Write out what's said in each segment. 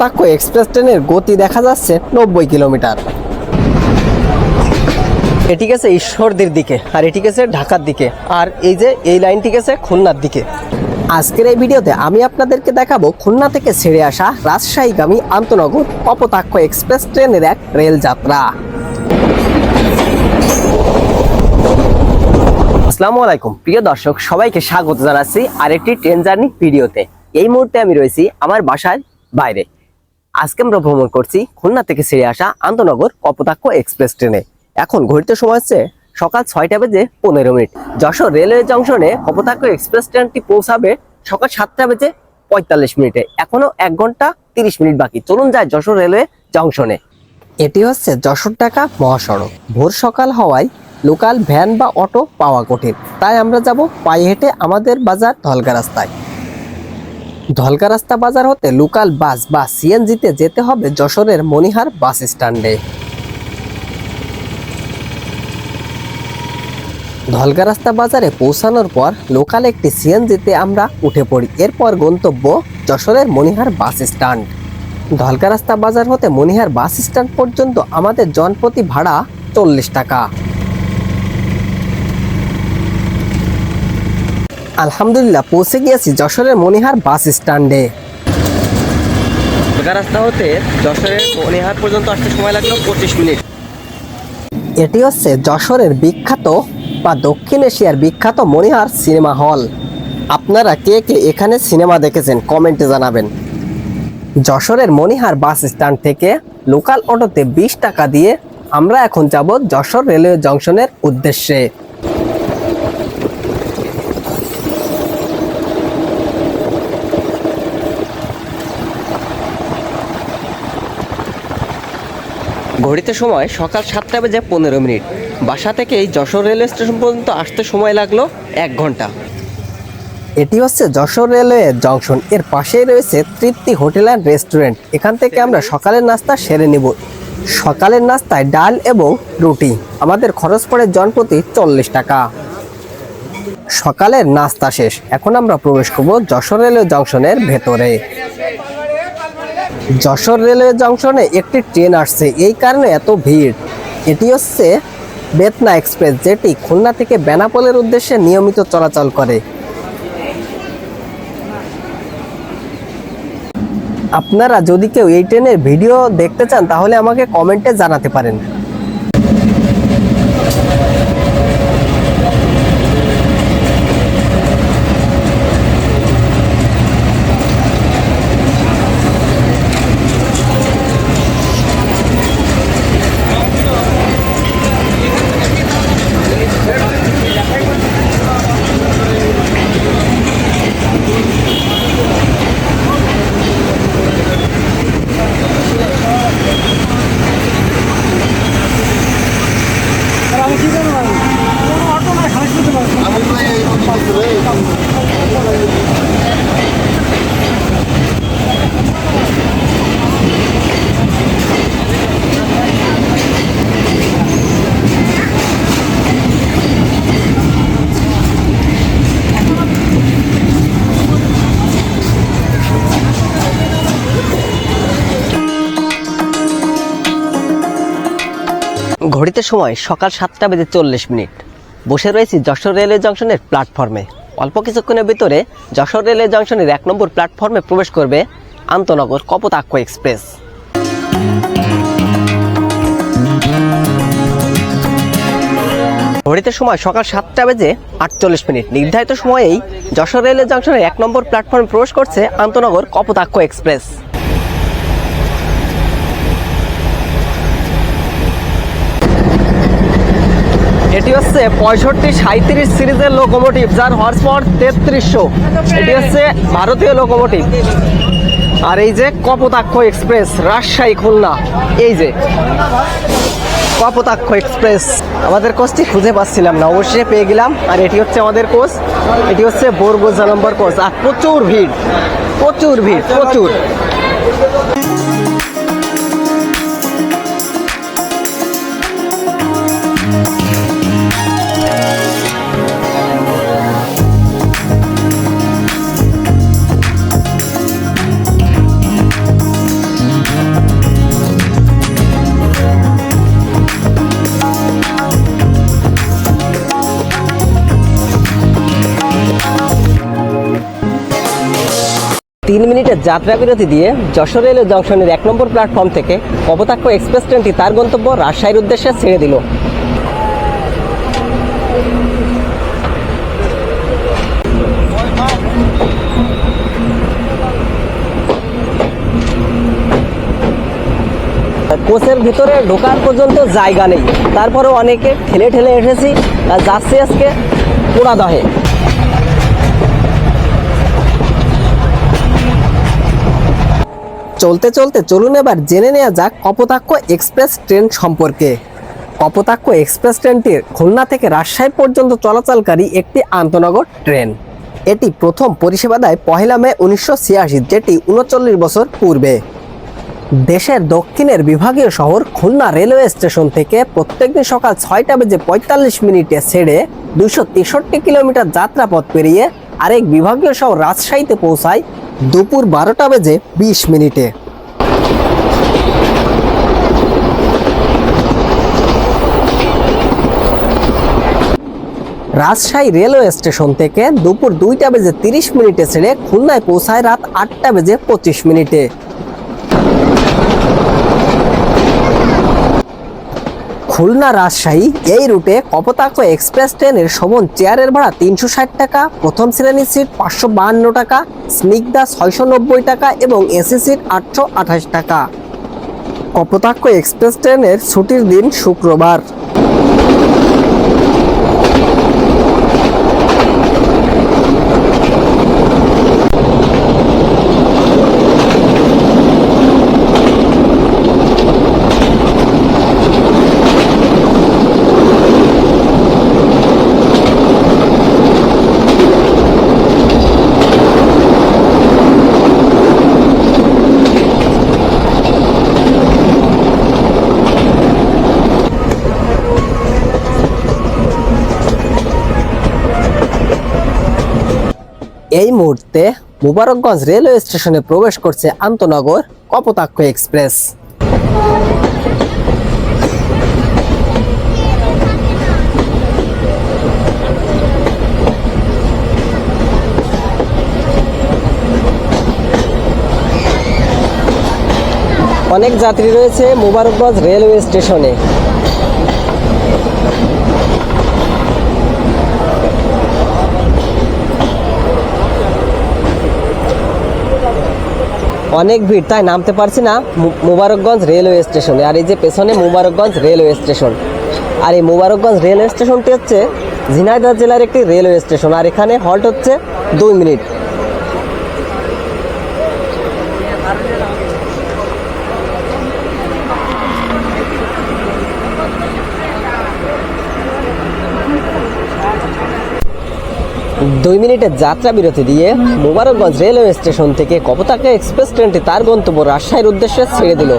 Kapotaksha express ট্রেনের গতি দেখা যাচ্ছে নব্বই কিলোমিটার। এটি গেছে ঈশ্বরদের দিকে আর এটি গেছে ঢাকার দিকে। আর এই যে এই লাইনটি গেছে খুলনার দিকে। আজকের এই ভিডিওতে আমি আপনাদেরকে দেখাবো খুলনা থেকে ছেড়ে আসা রাজশাহীগামী আন্তনগর অপতাক্ষ এক্সপ্রেস ট্রেনের এক রেল যাত্রা আসসালামু আলাইকুম। প্রিয় দর্শক, সবাইকে স্বাগত জানাচ্ছি আরেকটি ট্রেন জার্নি ভিডিওতে। এই মুহূর্তে আমি রয়েছি আমার বাসার বাইরে। আজকে আমরা ভ্রমণ করছি খুলনা থেকে ছেড়ে আসা আন্তনগর কপোতাক্ষ এক্সপ্রেস ট্রেনে। এখন ঘড়িতে সময় হচ্ছে সকাল ছয়টা বেজে পনেরো মিনিট। যশোর রেলওয়ে জংশনে কপোতাক্ষ এক্সপ্রেস ট্রেনটি পৌঁছাবে সকাল সাতটা বেজে পঁয়তাল্লিশ মিনিটে। এখনও এক ঘণ্টা তিরিশ মিনিট বাকি। চলুন যায় যশোর রেলওয়ে জংশনে। এটি হচ্ছে যশোর ঢাকা মহাসড়ক। ভোর সকাল হওয়ায় লোকাল ভ্যান বা অটো পাওয়া কঠিন। তাই আমরা যাব পায়ে হেঁটে আমাদের বাজার ধলগা রাস্তায়। ধলগা রাস্তা বাজার হতে লোকাল বাস বা সিএনজিতে যেতে হবে যশোরের মনিহার বাস স্ট্যান্ডে। ধলগা রাস্তা বাজারে পৌঁছানোর পর লোকাল একটি সিএনজিতে আমরা উঠে পড়ি। এরপর গন্তব্য যশোরের মনিহার বাস স্ট্যান্ড। ধলকা রাস্তা বাজার হতে মনিহার বাস স্ট্যান্ড পর্যন্ত আমাদের জনপ্রতি ভাড়া চল্লিশ টাকা। আলহামদুলিল্লাহ পৌঁছে গিয়েছি যশোরের মনিহার বাস স্ট্যান্ডে। রাস্তা হতে যশোরের মনিহার পর্যন্ত আসতে সময় লাগল পঁচিশ মিনিট। এটি হচ্ছে যশোরের বিখ্যাত বা দক্ষিণ এশিয়ার বিখ্যাত মনিহার সিনেমা হল। আপনারা কে কে এখানে সিনেমা দেখেছেন কমেন্টে জানাবেন। যশোরের মনিহার বাস স্ট্যান্ড থেকে লোকাল অটোতে বিশ টাকা দিয়ে আমরা এখন যাব যশোর রেলওয়ে জংশনের উদ্দেশ্যে। ঘড়িতে সময় সকাল সাতটা বেজে পনেরো মিনিট। বাসা থেকে এই যশোর রেলওয়ে স্টেশন পর্যন্ত আসতে সময় লাগল এক ঘণ্টা। এটি হচ্ছে যশোর রেলওয়ে জংশন। এর পাশেই রয়েছে তৃপ্তি হোটেল অ্যান্ড রেস্টুরেন্ট। এখান থেকে আমরা সকালের নাস্তা সেরে নেব। সকালের নাস্তায় ডাল এবং রুটি। আমাদের খরচ পড়ে জনপ্রতি চল্লিশ টাকা। সকালের নাস্তা শেষ। এখন আমরা প্রবেশ করব যশোর রেলওয়ে জংশনের ভেতরে। যশোর রেলওয়ে জংশনে একটি ট্রেন আসছে। এই কারণে এত ভিড়। এটি হচ্ছে বেতনা এক্সপ্রেস, যেটি খুলনা থেকে বেনাপোলের উদ্দেশ্যে নিয়মিত চলাচল করে। আপনারা যদি কেউ এই ট্রেনের ভিডিও দেখতে চান, তাহলে আমাকে কমেন্টে জানাতে পারেন। ঘড়িতে সময় সকাল সাতটা বেজে চল্লিশ মিনিট। বসে রয়েছি যশোর রেলওয়ে জংশনের প্ল্যাটফর্মে। অল্প কিছুক্ষণের ভিতরে যশোর রেলওয়ে জংশনের এক নম্বর প্ল্যাটফর্মে প্রবেশ করবে আন্তনগর কপোতাক্ষ এক্সপ্রেস। ঘড়িতে সময় সকাল সাতটা বেজে আটচল্লিশ মিনিট। নির্ধারিত সময়েই যশোর রেলওয়ে জংশনের এক নম্বর প্ল্যাটফর্মে প্রবেশ করছে আন্তনগর কপোতাক্ষ এক্সপ্রেস। এটি হচ্ছে পঁয়ষট্টি সাঁত্রিশ সিরিজের লোকোমোটিভ যার হর্স পাওয়ার তেত্রিশশো। এটি হচ্ছে ভারতীয় লোকোমোটিভ আর এই যে কপোতাক্ষ এক্সপ্রেস রাজশাহী খুলনা, এই যে কপোতাক্ষ এক্সপ্রেস আমাদের কোচটি খুঁজে পাচ্ছিলাম না, অবশ্যই পেয়ে গেলাম। আর এটি হচ্ছে আমাদের কোচ এটি হচ্ছে বোরগোজা নম্বর কোচ আর প্রচুর ভিড় প্রচুর ভিড়, প্রচুর। মিনিটের যাত্রা বিরতি দিয়ে যশোর রেলওয়ে জংশনের এক নম্বর প্ল্যাটফর্ম থেকে কপোতাক্ষ এক্সপ্রেস ট্রেনটি তার গন্তব্য রাজশাহীর উদ্দেশ্যে ছেড়ে দিল। কোচের ভিতরে ঢোকার পর্যন্ত জায়গা নেই। তারপরে অনেকে ঠেলে ঠেলে এসেছি যাচ্ছি আজকে পোড়াদহে চলতে চলতে চলুন এবার জেনে নেওয়া যাক কপোতাক্ষ এক্সপ্রেস ট্রেন সম্পর্কে। কপোতাক্ষ এক্সপ্রেস ট্রেনটির খুলনা থেকে রাজশাহী পর্যন্ত চলাচলকারী একটি আন্তনগর ট্রেন। এটি প্রথম পরিষেবা দেয় পহেলা মে উনিশশো ছিয়াশি, যেটি উনচল্লিশ বছর পূর্বে। দেশের দক্ষিণের বিভাগীয় শহর খুলনা রেলওয়ে স্টেশন থেকে প্রত্যেকদিন সকাল ছয়টা বেজে পঁয়তাল্লিশ মিনিটে ছেড়ে দুশো তেষট্টি কিলোমিটার যাত্রাপথ পেরিয়ে আরেক বিভাগীয় শহর রাজশাহীতে পৌঁছায় দুপুর বারোটা বেজে বিশ মিনিটে। রাজশাহী রেলওয়ে স্টেশন থেকে দুপুর দুইটা বেজে তিরিশ মিনিটে ছেড়ে খুলনায় পৌঁছায় রাত আটটা বেজে পঁচিশ মিনিটে। খুলনা রাজশাহী এই রুটে কপোতাক্ষ এক্সপ্রেস ট্রেনের সমন চেয়ারের ভাড়া তিনশো ষাট টাকা, প্রথম শ্রেণির সিট পাঁচশো বাহান্ন টাকা, স্নিগ্ধা ছয়শো নব্বই টাকা এবং এসি সিট আটশো আঠাশ টাকা। কপোতাক্ষ এক্সপ্রেস ট্রেনের ছুটির দিন শুক্রবার এই মুহূর্তে মুবারকগঞ্জ রেলওয়ে স্টেশনে প্রবেশ করছে আন্তনগর কপোতাক্ষ এক্সপ্রেস। অনেক যাত্রী রয়েছে মুবারকগঞ্জ রেলওয়ে স্টেশনে। অনেক ভিড়, তাই নামতে পারছি না। মুবারকগঞ্জ রেলওয়ে স্টেশনে। আর এই যে পেছনে মুবারকগঞ্জ রেলওয়ে স্টেশন। আর এই মুবারকগঞ্জ রেলওয়ে স্টেশনটি হচ্ছে ঝিনাইদহ জেলার একটি রেলওয়ে স্টেশন। আর এখানে হল্ট হচ্ছে দুই মিনিট। দুই মিনিটের যাত্রা বিরতি দিয়ে মোবারকগঞ্জ রেলওয়ে স্টেশন থেকে কপতাকা এক্সপ্রেস ট্রেনটি তার গন্তব্য রাজশাহীর উদ্দেশ্যে ছেড়ে দিল।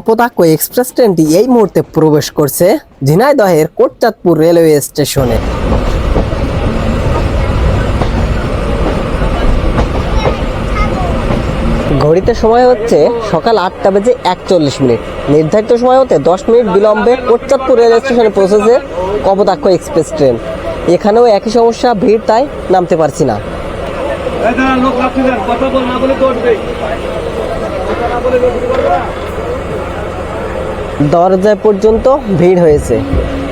কপোতাক্ষ এক্সপ্রেস ট্রেনটি এই মুহূর্তে প্রবেশ করছে ঝিনাইদহের কোটচাঁদপুর রেলওয়ে স্টেশনে। ঘড়িতে সময় হচ্ছে সকাল আটটা বেজে একচল্লিশ মিনিট। নির্ধারিত সময় হতে দশ মিনিট বিলম্বে কোটচাঁদপুর রেল স্টেশনে পৌঁছেছে কপোতাক্ষ এক্সপ্রেস ট্রেন। এখানেও একই সমস্যা, ভিড় তাই নামতে পারছি না। কথা না বলে। দরজায় পর্যন্ত ভিড় হয়েছে।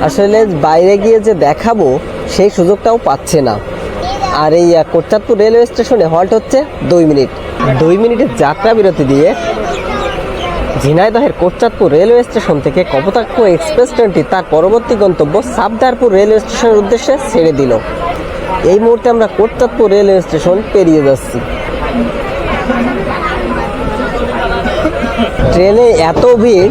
আসলে বাইরে গিয়ে যে দেখাবো সেই সুযোগটাও পাচ্ছে না। আর এই আহ, কোটচাঁদপুর রেলওয়ে স্টেশনে হল্ট হচ্ছে দুই মিনিট। দুই মিনিটের যাত্রা বিরতি দিয়ে ঝিনাইদহের কোটচাঁদপুর রেলওয়ে স্টেশন থেকে কপোতাক্ষ এক্সপ্রেস ট্রেনটি তার পরবর্তী গন্তব্য সাবদারপুর রেলওয়ে স্টেশনের উদ্দেশ্যে ছেড়ে দিল। এই মুহূর্তে আমরা কোটচাঁদপুর রেলওয়ে স্টেশন পেরিয়ে যাচ্ছি। ট্রেনে এত ভিড়,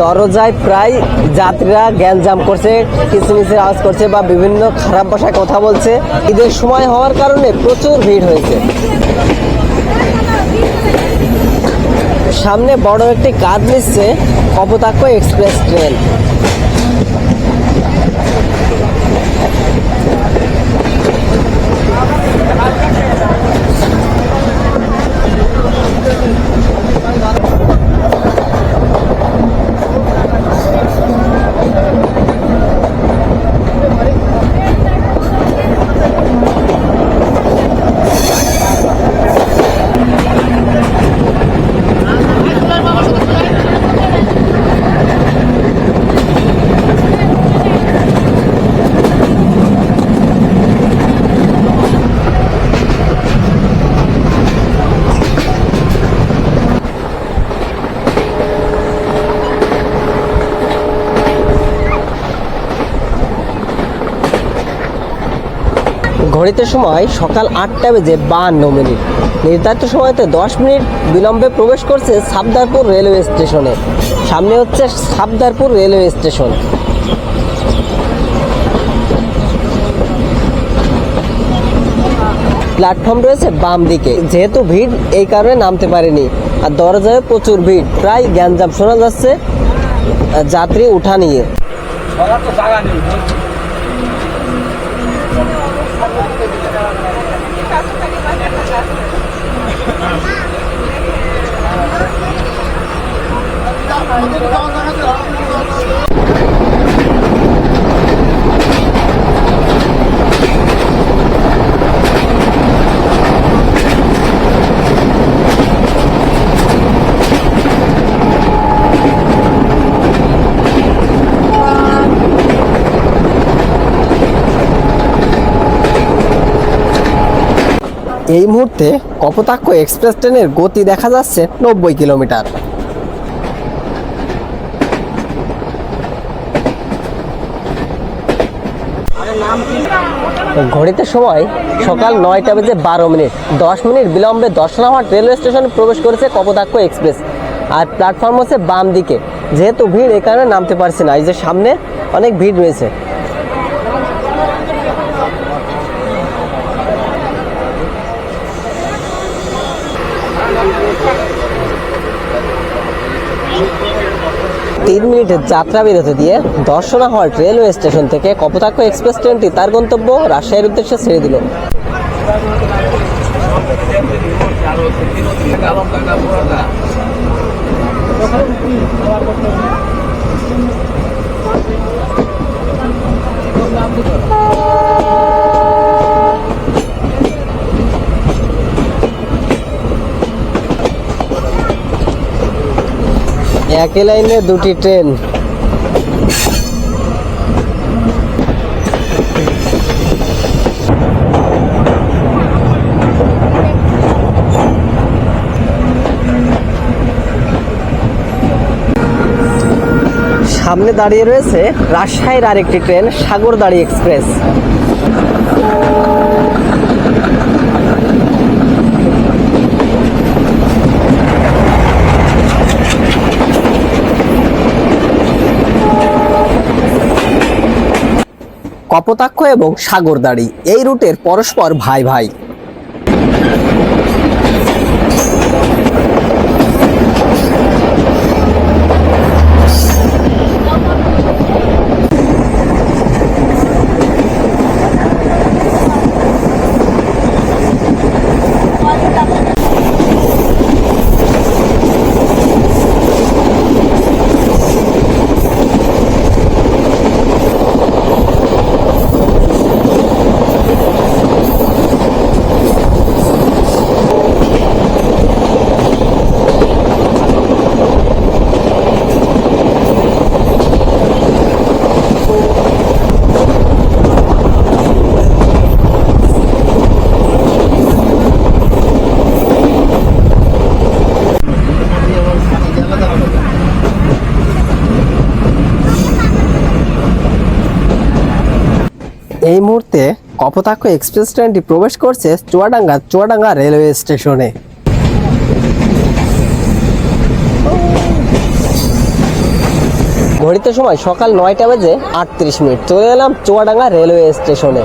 দরজায় প্রায় যাত্রীরা গ্যাঞ্জাম করছে, কিচমিচের আওয়াজ করছে বা বিভিন্ন খারাপ ভাষায় কথা বলছে। ঈদের সময় হওয়ার কারণে প্রচুর ভিড় হয়েছে। সামনে বড় একটি কাজ নিচ্ছে কপোতাক্ষ এক্সপ্রেস ট্রেন। ঘড়িতে সময় সকাল আটটা বেজে বাহান্ন মিনিট। নির্ধারিত সময়তে দশ মিনিট বিলম্বে প্রবেশ করছে সাবদারপুর রেলওয়ে স্টেশনে। সামনে হচ্ছে সাবদারপুর রেলওয়ে স্টেশন। প্ল্যাটফর্ম রয়েছে বাম দিকে। যেহেতু ভিড়, এই কারণে নামতে পারেনি। আর দরজায় প্রচুর ভিড়। প্রায় গ্যাঞ্জাম শোনা যাচ্ছে যাত্রী উঠা নিয়ে সবার তো জায়গা নেই এই মুহূর্তে কপোতাক্ষ এক্সপ্রেস ট্রেনের গতি দেখা যাচ্ছে নব্বই কিলোমিটার। ঘড়িতে সময় সকাল নয়টা বেজে বারো মিনিট। দশ মিনিট বিলম্বে দর্শনাহাট রেলওয়ে স্টেশনে প্রবেশ করেছে কপোতাক্ষ এক্সপ্রেস। আর প্ল্যাটফর্ম হচ্ছে বাম দিকে যেহেতু ভিড় এখানে কারণে নামতে পারছি না। এই যে সামনে অনেক ভিড় রয়েছে। তিন মিনিটের যাত্রা বিরতি দিয়ে দর্শনা হল রেলওয়ে স্টেশন থেকে কপোতাক্ষ এক্সপ্রেস ট্রেনটি তার গন্তব্য রাজশাহীর উদ্দেশ্যে ছেড়ে দিল। একই লাইনে দুটি ট্রেন। সামনে দাঁড়িয়ে রয়েছে রাজশাহীর আরেকটি ট্রেন সাগরদাড়ি এক্সপ্রেস। কপোতাক্ষ এবং সাগরদাড়ি। এই রুটের পরস্পর ভাই ভাই। অপতাক্ষ এক্সপ্রেস ট্রেনটি প্রবেশ করছে চুয়াডাঙ্গা চুয়াডাঙ্গা রেলওয়ে স্টেশনে। ঘড়িতে সময় সকাল নয়টা বাজে আটত্রিশ মিনিট। চলে এলাম চুয়াডাঙ্গা রেলওয়ে স্টেশনে।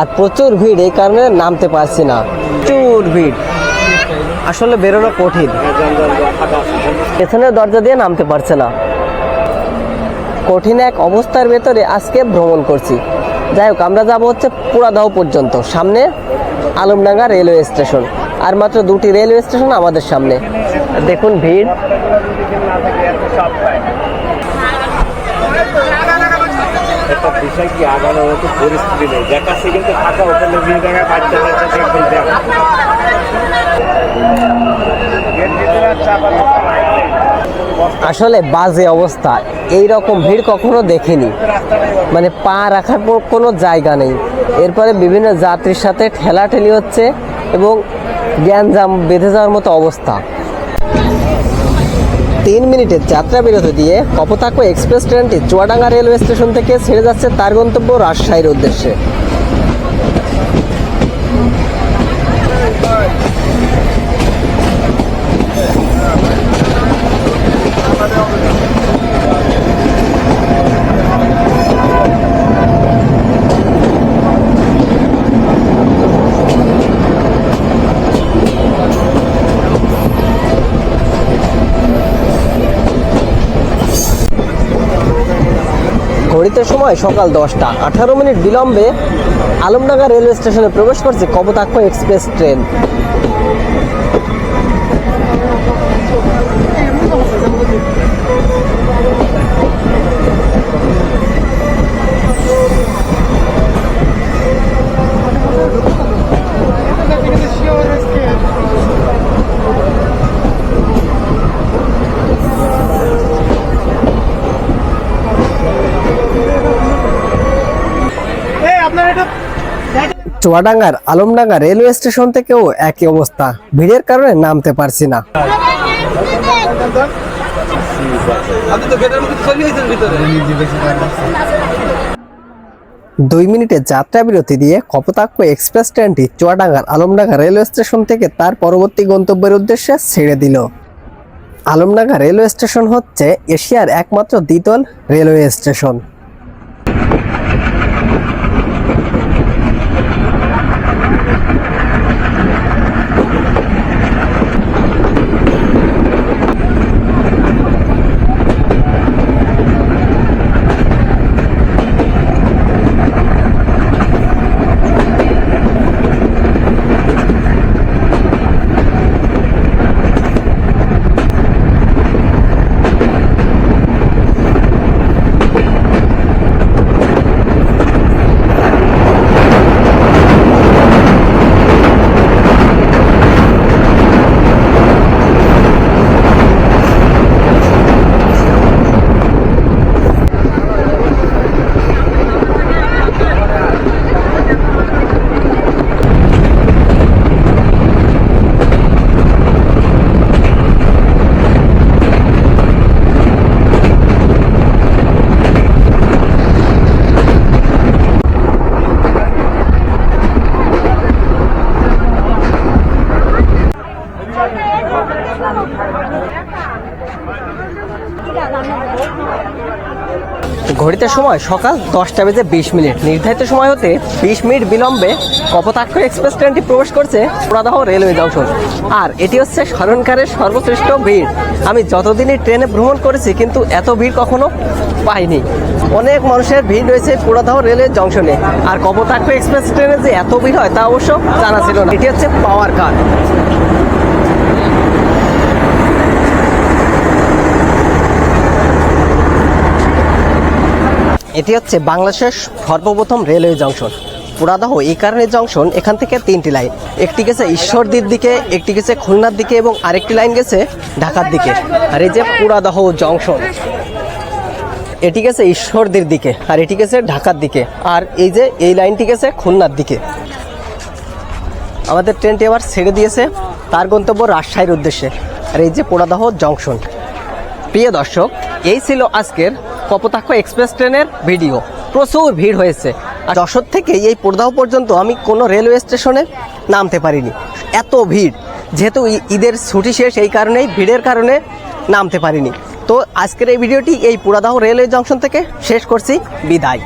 আর প্রচুর ভিড়, এই কারণে নামতে পারছি না। প্রচুর ভিড়। আসলে বেরোনো কঠিন। পেছনের দরজা দিয়ে নামতে পারছে না। কঠিন এক অবস্থার ভেতরে আজকে ভ্রমণ করছি। যাই হোক আমরা যাব হচ্ছে পুরাদাহ পর্যন্ত সামনে আলমডাঙ্গা রেলওয়ে স্টেশন। আর মাত্র দুটি রেলওয়ে স্টেশন আমাদের সামনে। দেখুন ভিড়। একটা বিষয় কি আগানোর মতো পরিস্থিতি নেই। ওখানে বাচ্চা বাচ্চা দেখা আসলে বাজে অবস্থা। এই রকম ভিড় কখনো দেখিনি। মানে পা রাখার পর কোনো জায়গা নেই। এরপরে বিভিন্ন যাত্রীর সাথে ঠেলাঠেলি হচ্ছে এবং জ্ঞানজাম বেঁধে যাওয়ার মতো অবস্থা। তিন মিনিটের যাত্রা বিরতি দিয়ে কপোতাক্ষ এক্সপ্রেস ট্রেনটি চুয়াডাঙ্গা রেলওয়ে স্টেশন থেকে ছেড়ে যাচ্ছে তার গন্তব্য রাজশাহীর উদ্দেশ্যে। ঘড়িতে সময় সকাল দশটা। আঠারো মিনিট বিলম্বে আলমডাঙ্গা রেলওয়ে স্টেশনে প্রবেশ করছে কবতাক্ষ এক্সপ্রেস ট্রেন। চুয়াডাঙ্গার আলমডাঙ্গা রেলওয়ে স্টেশন থেকেও একই অবস্থা। ভিড়ের কারণে নামতে পারছি না। দুই মিনিটে যাত্রা বিরতি দিয়ে কপোতাক্ষ এক্সপ্রেস ট্রেনটি চুয়াডাঙ্গার আলমডাঙ্গা রেলওয়ে স্টেশন থেকে তার পরবর্তী গন্তব্যের উদ্দেশ্যে ছেড়ে দিল। আলমডাঙ্গা রেলওয়ে স্টেশন হচ্ছে এশিয়ার একমাত্র দ্বিতল রেলওয়ে স্টেশন। ঘড়িতে সময় সকাল দশটা বেজে বিশ মিনিট। নির্ধারিত সময় হতে বিশ মিনিট বিলম্বে কপোতাক্ষ এক্সপ্রেস ট্রেনটি প্রবেশ করছে পুরাদহ রেলওয়ে জংশন। আর এটি হচ্ছে স্মরণকারের সর্বশ্রেষ্ঠ ভিড়। আমি যতদিনই ট্রেনে ভ্রমণ করেছি, কিন্তু এত ভিড় কখনো পাইনি। অনেক মানুষের ভিড় রয়েছে পুরাদহ রেলওয়ে জংশনে। আর কপোতাক্ষ এক্সপ্রেস ট্রেনে যে এত ভিড় হয় তা অবশ্য জানা ছিল না। এটি হচ্ছে পাওয়ার কার। এটি হচ্ছে বাংলাদেশের সর্বপ্রথম রেলওয়ে জংশন। পুরাদহ এই কারণে জংশন এখান থেকে তিনটি লাইন। একটি গেছে ঈশ্বরদীর দিকে, একটি গেছে খুলনার দিকে এবং আরেকটি লাইন গেছে ঢাকার দিকে। আর এই যে পুরাদহ জংশন, এটি গেছে ঈশ্বরদীর দিকে আর এটি গেছে ঢাকার দিকে। আর এই যে এই লাইনটি গেছে খুলনার দিকে। আমাদের ট্রেনটি আবার ছেড়ে দিয়েছে, তার গন্তব্য রাজশাহীর উদ্দেশ্যে। আর এই যে পোড়াদহ জংশন। প্রিয় দর্শক, এই ছিল আজকের কপোতাক্ষ এক্সপ্রেস ট্রেনের ভিডিও। প্রচুর ভিড় হয়েছে। আর যশোর থেকে এই পোড়দাহ পর্যন্ত আমি কোনো রেলওয়ে স্টেশনে নামতে পারিনি। এত ভিড়। যেহেতু ঈদের ছুটি শেষ এই কারণেই ভিড়ের কারণে নামতে পারিনি। তো আজকের এই ভিডিওটি এই পুরাদাহ রেলওয়ে জংশন থেকে শেষ করছি। বিদায়।